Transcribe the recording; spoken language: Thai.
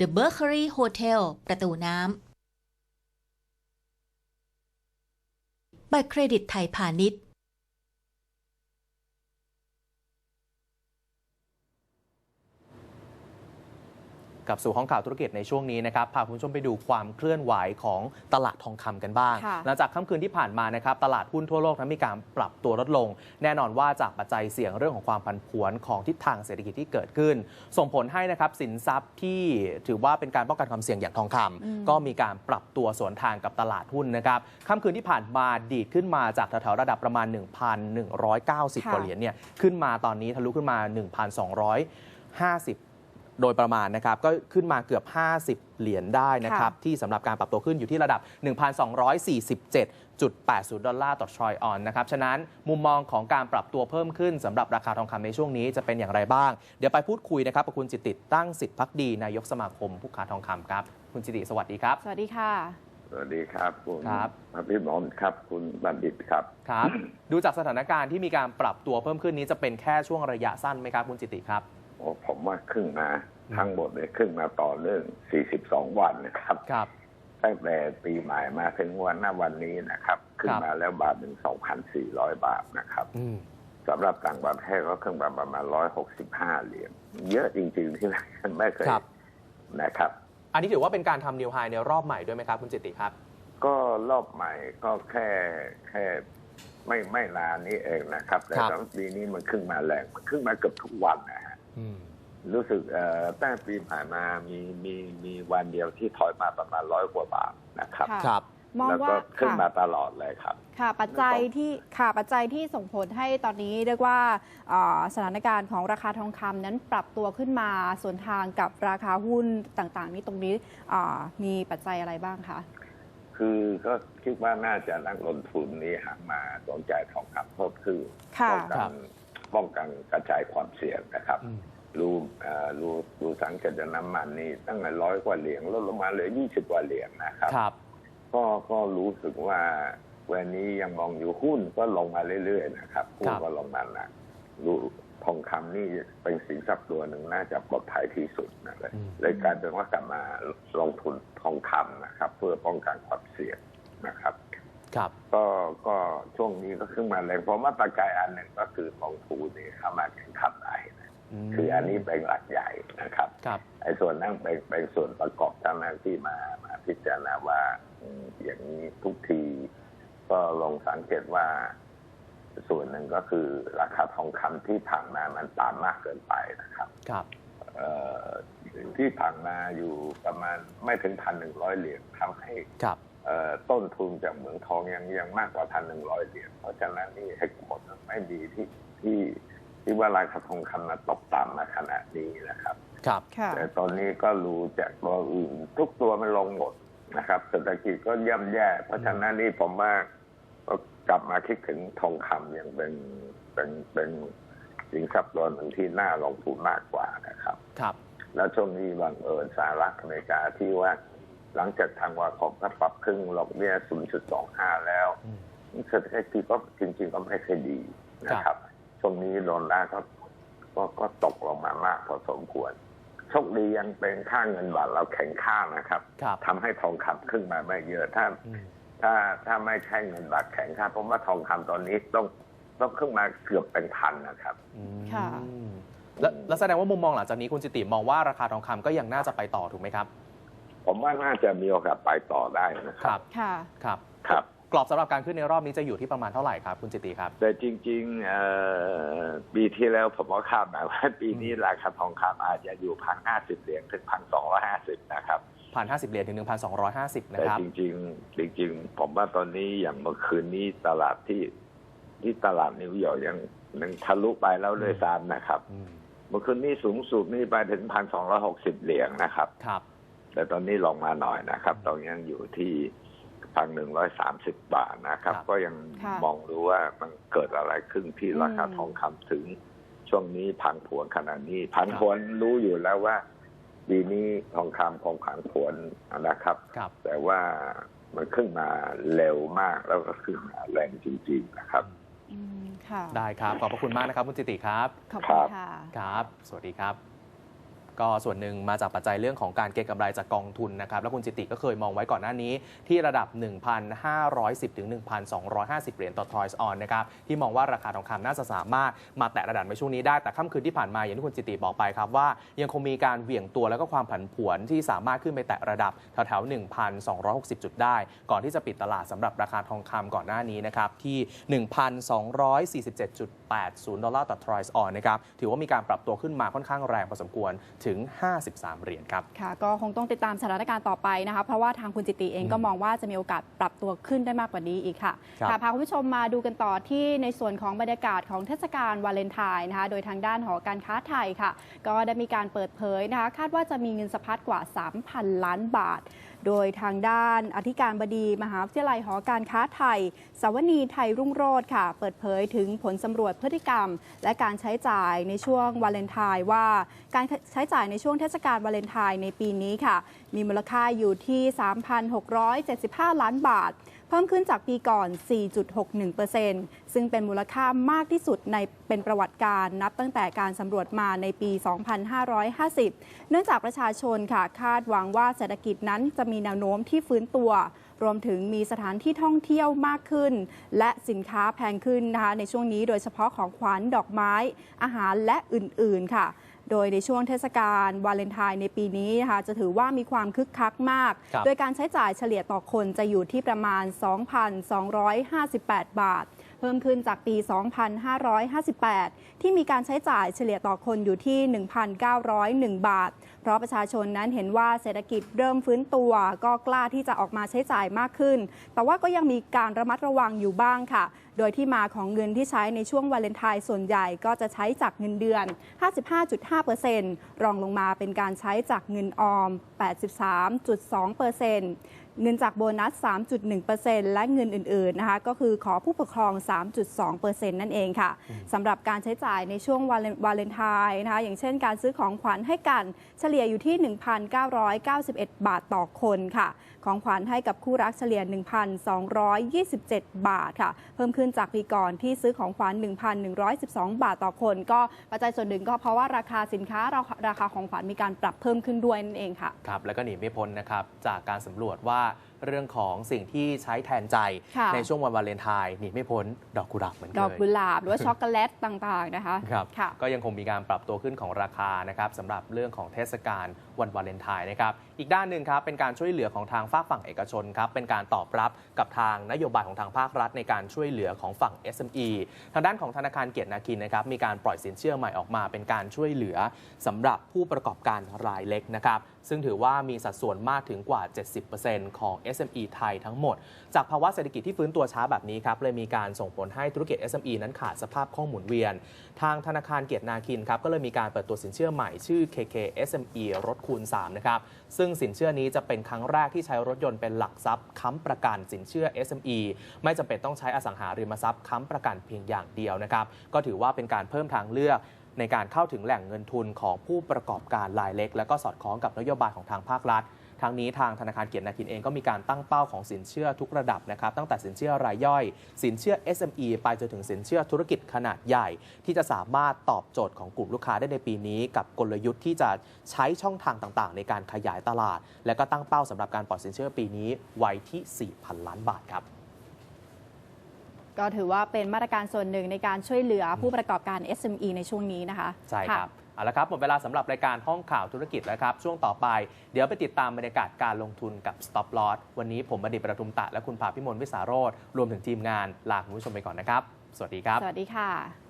The Berkeley Hotel ประตูน้ำ บัตรเครดิตไทยพาณิชย์ กลับสู่ห้องข่าวธุรกิจในช่วงนี้นะครับพาคุณผู้ชมไปดูความเคลื่อนไหวของตลาดทองคำกันบ้างค่ะหลังจากค่ำคืนที่ผ่านมานะครับตลาดหุ้นทั่วโลกนั้นมีการปรับตัวลดลง แน่นอนว่าจากปัจจัยเสี่ยงเรื่องของความผันผวนของทิศทางเศรษฐกิจที่เกิดขึ้น ส่งผลให้นะครับสินทรัพย์ที่ถือว่าเป็นการป้องกันความเสี่ยงอย่างทองคำก็มีการปรับตัวสวนทางกับตลาดหุ้นนะครับค่ำคืนที่ผ่านมาดีดขึ้นมาจากแถวๆระดับประมาณ 1,190ค่ะกว่าเหรียญเนี่ยขึ้นมาตอนนี้ทะลุขึ้นมา 1,250 โดยประมาณนะครับก็ขึ้นมาเกือบ 50 เหรียญได้นะครับที่สำหรับการปรับตัวขึ้นอยู่ที่ระดับ 1,247.80 ดอลลาร์ต่อทรอยออนนะครับฉะนั้นมุมมองของการปรับตัวเพิ่มขึ้นสำหรับราคาทองคำในช่วงนี้จะเป็นอย่างไรบ้าง เดี๋ยวไปพูดคุยนะครับกับคุณจิตติตั้งสิทธิพักดีนายกสมาคมผู้ค้าทองคำครับ คุณจิตติสวัสดีครับ สวัสดีค่ะ สวัสดีครับคุณครับพระพี่หมอมครับ คุณบัณฑิตครับ ครับ ดูจากสถานการณ์ที่มีการปรับตัวเพิ่มขึ้นนี้จะเป็นแค่ช่วงระยะสั้นไหมครับคุณจิตติครับ โอ้ผมว่าครึ่งมาอืม ทั้งหมดเนี่ยครึ่งมาต่อเนื่อง 42 วันนะครับครับ ตั้งแต่ปีใหม่มาถึงวันหน้าวันนี้นะครับ ขึ้นครับมาแล้วบาทหนึ่ง2,400 บาทนะครับอืมสำหรับต่างประเทศก็ขึ้นมาประมาณ 165 เหรียญเยอะจริง ๆ ที่ไม่เคยครับนะครับ อันนี้ถือว่าเป็นการทำนิวไฮในรอบใหม่ด้วยไหมครับ คุณจิตติครับ ก็รอบใหม่ก็แค่แค่ไม่ไม่นานนี้เองนะครับ แต่ครับสำหรับปีนี้มันขึ้นมาแรง มันขึ้นมาเกือบทุกวันนะฮะอืม รู้สึกเอ่อตั้งปีผ่านมามีมีมีวันเดียวที่ถอยมาประมาณร้อยกว่าบาทนะครับค่ะครับมองแล้วว่าก็ขึ้นค่ะมาตลอดเลยครับ ค่ะปัจจัยที่ค่ะปัจจัยที่ส่งผลให้ตอนนี้เรียกว่าเอ่อสถานการณ์ของราคาทองคำนั้นปรับตัวขึ้นมาส่วนทางกับราคาหุ้นต่างๆ นี้ตรงนี้เอ่อมีปัจจัยอะไรบ้างคะคือก็คิดว่าน่าจะนักลงทุนนี้หันมาสนใจทองคำเพิ่มขึ้นค่ะป้องกัครันบป้องกันกระจายความเสี่ยงนะครับอืม รู้เอ่อรู้รู้สังเกตน้ำมันนี่ตั้งแต่ร้อยกว่าเหรียญลดลงมาเหลือยี่สิบกว่าเหรียญนะครับครับ ก็ก็รู้สึกว่าวันนี้ยังมองอยู่หุ้นก็ลงมาเรื่อยๆนะครับหุ้นก็ลงมาหนักรู้ทองคำนี่เป็นสินทรัพย์ตัวหนึ่งน่าจะปลอดภัยที่สุดนะเลยอืมเลยกลารเป็นว่ากลับมาลงทุนทองคำนะครับ เพื่อป้องกันความเสี่ยงนะครับ ครับ ก็ก็ช่วงนี้ก็ขึ้นมาแรงเพราะว่าปัจจัยอันหนึ่งก็คือกองทุนนี่เข้ามาแข่งขันได้นะม คืออันนี้เป็นหลักใหญ่นะครับครับไอ้ส่วนนั้นเป็นเป็นส่วนประกอบเท่านั้นที่มามาพิจารณาว่าอืมอย่างนี้ทุกที ก็ลองสังเกตว่า ส่วนหนึ่งก็คือราคาทองคำที่ผ่านมามันต่ำมากเกินไปนะครับ ครับเอ่อที่ผ่านมาอยู่ประมาณไม่ถึงพันหนึ่งร้อยเหรียญทำให้ครับเอ่อต้นทุนจากเหมืองทองยังยังมากกว่าพันหนึ่งร้อยเหรียญเพราะฉะนั้นนี่ให้ผลไม่ดีที่ที่ ที่ว่าราคาทองคำมาตกต่ำมาขนาดนี้นะครับ ครับ ค่ะ แต่ตอนนี้ก็รู้จากตัวอื่น ทุกตัวมันลงหมดนะครับเศรษฐกิจก็ย่ำแย่ เพราะฉะนั้นนี่ผมว่าก็กลับมาคิดถึงทองคำอย่างเป็นเป็นเป็นสินทรัพย์ตัวหนึ่งที่น่าลงทุนมากกว่านะครับ ครับ แล้วช่วงนี้บังเอิญสหรัฐอเมริกาที่ว่าหลังจากทางวาคมก็ปรับครึ่งดอกเบี้ย0.25 แล้ว อืม เศรษฐกิจก็จริงๆก็ไม่ค่อยดีนะครับ ช่วงนี้โดนลาร์ก็ก็ก็ตกลงมามากพอสมควรโชคดียังเป็นค่าเงินบาทเราแข็งค่านะครับครับ ทำให้ทองคำขึ้นมาไม่เยอะถ้า อืมถ้าถ้าไม่ใช่เงินบาทแข็งค่าผมว่าทองคำตอนนี้ต้องต้องขึ้นมาเกือบเป็นพันนะครับ อืมค่ะ แล้วแล้วแสดงว่ามุมมองหลังจากนี้คุณจิติมองว่าราคาทองคำก็ยังน่าจะไปต่อถูกไหมครับ ผมว่าน่าจะมีโอกาสไปต่อได้นะคครัรับบค่ะ ครับครับ กรอบสำหรับการขึ้นในรอบนี้จะอยู่ที่ประมาณเท่าไหร่ครับคุณจิติครับ แต่จริงๆเอ่อปีที่แล้วผมก็คาดหมายว่าปีนี้ราคาทองคำอาจจะอยู่พันห้าสิบเหรียญถึงพันสองร้อยห้าสิบนะครับ ผ่าน 50 เหรียญถึง 1,250 นะแต่ครับ จริงๆ จริง ๆ ผมว่าตอนนี้อย่างเมื่อคืนนี้ตลาดที่ที่ตลาดนิวยอร์กยังยังทะลุไปแล้วเลยซ้ำนะครับ อืมเมื่อคืนนี้สูงสุดนี่ไปถึงพันสองร้อยหกสิบเหรียญนะครับ ครับ แต่ตอนนี้ลงมาหน่อยนะครับ ตอนนี้ยังอยู่ที่ พันหนึ่งร้อยสามสิบบาทนะครับครับก็ยังค่ะมองดูว่ามันเกิดอะไรขึ้นที่ราคาอืมทองคำถึงช่วงนี้พันผวนขนาดนี้พันผวนรู้อยู่แล้วว่าปีนี้ทองคำคงพันผวนนะครับครับแต่ว่ามันขึ้นมาเร็วมากแล้วก็ขึ้นมาแรงจริง ๆ นะครับอืมค่ะได้ครับ ขอบพระคุณมากนะครับ คุณจิติครับ ขอบครัคุณบค่ะ ครับ สวัสดีครับ ก็ส่วนหนึ่งมาจากปัจจัยเรื่องของการเก็งกำไรจากกองทุนนะครับแล้วคุณจิติก็เคยมองไว้ก่อนหน้านี้ ที่ระดับ 1,510ถึง1,250 เหรียญต่อทรอยส์ออนนะครับที่มองว่าราคาทองคำน่าจะสามารถมาแตะระดับในช่วงนี้ได้แต่ค่ำคืนที่ผ่านมาอย่างที่คุณจิติบอกไปครับว่า ยังคงมีการเหวี่ยงตัวแล้วก็ความผันผวนที่สามารถขึ้นไปแตะระดับแถวๆ1,260 จุดได้ ก่อนที่จะปิดตลาดสำหรับราคาทองคำก่อนหน้านี้นะครับที่ 1,247.80 ดอลลาร์ต่อทรอยส์ออนนะครับถือว่ามีการปรับตัวขึ้นมาค่อนข้างแรงพอสมควรถึง 53 เหรียญครับ ค่ะ ก็คงต้องติดตามสถานการณ์ต่อไปนะคะ เพราะว่าทางคุณจิติเองก็มองว่าจะมีโอกาสปรับตัวขึ้นได้มากกว่านี้อีกค่ะครับค่ะพาคุณผู้ชมมาดูกันต่อที่ในส่วนของบรรยากาศของเทศกาลวาเลนไทน์นะคะ โดยทางด้านหอการค้าไทยค่ะ ก็ได้มีการเปิดเผยนะคะ คาดว่าจะมีเงินสะพัดกว่า 3,000 ล้านบาท โดยทางด้านอธิการบดีมหาวิทยาลัยหอการค้าไทย สวนีไทยรุ่งโรจน์ค่ะ เปิดเผยถึงผลสำรวจพฤติกรรม และการใช้จ่ายในช่วงวาเลนไทน์ว่า การใช้จ่ายในช่วงเทศกาลวาเลนไทน์ในปีนี้ค่ะ มีมูลค่าอยู่ที่ 3,675 ล้านบาท เพิ่มขึ้นจากปีก่อน 4.61%ซึ่งเป็นมูลค่ามากที่สุดในเป็นประวัติการนับตั้งแต่การสำรวจมาในปี 2550 เนื่องจากประชาชนค่ะคาดหวังว่าเศรษฐกิจนั้นจะมีแนวโน้มที่ฟื้นตัว รวมถึงมีสถานที่ท่องเที่ยวมากขึ้น และสินค้าแพงขึ้นนะคะในช่วงนี้โดยเฉพาะของขวัญดอกไม้ อาหารและอื่น ๆ ค่ะ โดยในช่วงเทศกาลวาเลนไทน์ในปีนี้นะคะจะถือว่ามีความคึกคักมากครับโดยการใช้จ่ายเฉลี่ยต่อคนจะอยู่ที่ประมาณ 2,258 บาท เพิ่มขึ้นจากปี 2,558 ที่มีการใช้จ่ายเฉลี่ยต่อคนอยู่ที่ 1,901 บาท เพราะประชาชนนั้นเห็นว่าเศรษฐกิจเริ่มฟื้นตัว ก็กล้าที่จะออกมาใช้จ่ายมากขึ้น แต่ว่าก็ยังมีการระมัดระวังอยู่บ้างค่ะ โดยที่มาของเงินที่ใช้ในช่วงวาเลนไทน์ส่วนใหญ่ก็จะใช้จากเงินเดือน 55.5%รองลงมาเป็นการใช้จากเงินออม 83.2% เงินจากโบนัส 3.1%และเงินอื่นๆนะคะก็คือขอผู้ปกครอง 3.2%นั่นเองค่ะสำหรับการใช้จ่ายในช่วงวาเลนวาเลนไทน์นะคะอย่างเช่นการซื้อของขวัญให้กันเฉลี่ยอยู่ที่ 1,991 บาทต่อคนค่ะของขวัญให้กับคู่รักเฉลี่ย 1,227 บาทค่ะ เพิ่มขึ้นจากปีก่อนที่ซื้อของขวัญ 1,112 บาทต่อคน ก็ปัจจัยส่วนหนึ่งก็เพราะว่าราคาสินค้าราคาราคาของขวัญมีการปรับเพิ่มขึ้นด้วยนั่นเองค่ะ ครับ แล้วก็หนีไม่พ้นนะครับ จากการสำรวจว่า เรื่องของสิ่งที่ใช้แทนใจค่ะในช่วงวันวาเลนไทน์หนีไม่พ้นดอกกุหลาบเหมือนเคดอกกุยหลาบหรือว่าช็อกโกแลตต่างๆนะคะครับค่ะก็ยังคงมีการปรับตัวขึ้นของราคานะครับสำหรับเรื่องของเทศกาลวันวาเลนไทน์นะครับอีกด้านหนึ่งครับเป็นการช่วยเหลือของทางฝากฝั่งเอกชนครับเป็นการตอบรับกับทางนโยบายของทางภาครัฐ ในการช่วยเหลือของฝั่ง SME ทางด้านของธนาคารเกียรตินาคินนะครับมีการปล่อยสินเชื่อใหม่ออกมา เป็นการช่วยเหลือสำหรับผู้ประกอบการรายเล็กนะครับซึ่งถือว่ามีสัดส่วนมากถึงกว่า 70%ของ SME ไทยทั้งหมด จากภาวะเศรษฐกิจที่ฟื้นตัวช้าแบบนี้ครับเลยมีการส่งผลให้ธุรกิจ SME นั้นขาดสภาพคล่องหมุนเวียน ทางธนาคารเกียรตินาคินครับก็เลยมีการเปิดตัวสินเชื่อใหม่ชื่อ KK SME รถคูณ3นะครับซึ่งสินเชื่อนี้จะเป็นครั้งแรกที่ใช้รถยนต์เป็นหลักทรัพย์ค้ำประกันสินเชื่อ SME ไม่จำเป็นต้องใช้อสังหาริมทรัพย์ค้ำประกันเพียงอย่างเดียวนะครับก็ถือว่าเป็นการเพิ่มทางเลือกในการเข้าถึงแหล่งเงินทุนของผู้ประกอบการรายเล็ก และก็สอดคล้องกับนโยบายของทางภาครัฐ ทางนี้ทางธนาคารเกียรตินาคินเองก็มีการตั้งเป้าของสินเชื่อทุกระดับนะครับตั้งแต่สินเชื่อรายย่อย สินเชื่อ SME ไปจนถึงสินเชื่อธุรกิจขนาดใหญ่ ที่จะสามารถตอบโจทย์ของกลุ่มลูกค้าได้ในปีนี้ กับกลยุทธ์ที่จะใช้ช่องทางต่างๆ ในการขยายตลาด และก็ตั้งเป้าสำหรับการปล่อยสินเชื่อปีนี้ไว้ที่ 4,000 ล้านบาทครับก็ถือว่าเป็นมาตรการส่วนหนึ่งในการช่วยเหลือผู้ประกอบการ SME ในช่วงนี้นะคะ ใช่ครับ เอาละครับ หมดเวลาสำหรับรายการห้องข่าวธุรกิจแล้วครับ ช่วงต่อไปเดี๋ยวไปติดตามบรรยากาศการลงทุนกับ Stop Loss วันนี้ผมบดิตประทุมตะและคุณภาพิมลวิสาโรธรวมถึงทีมงานลาคุณผู้ชมไปก่อนนะครับ สวัสดีครับ สวัสดีค่ะ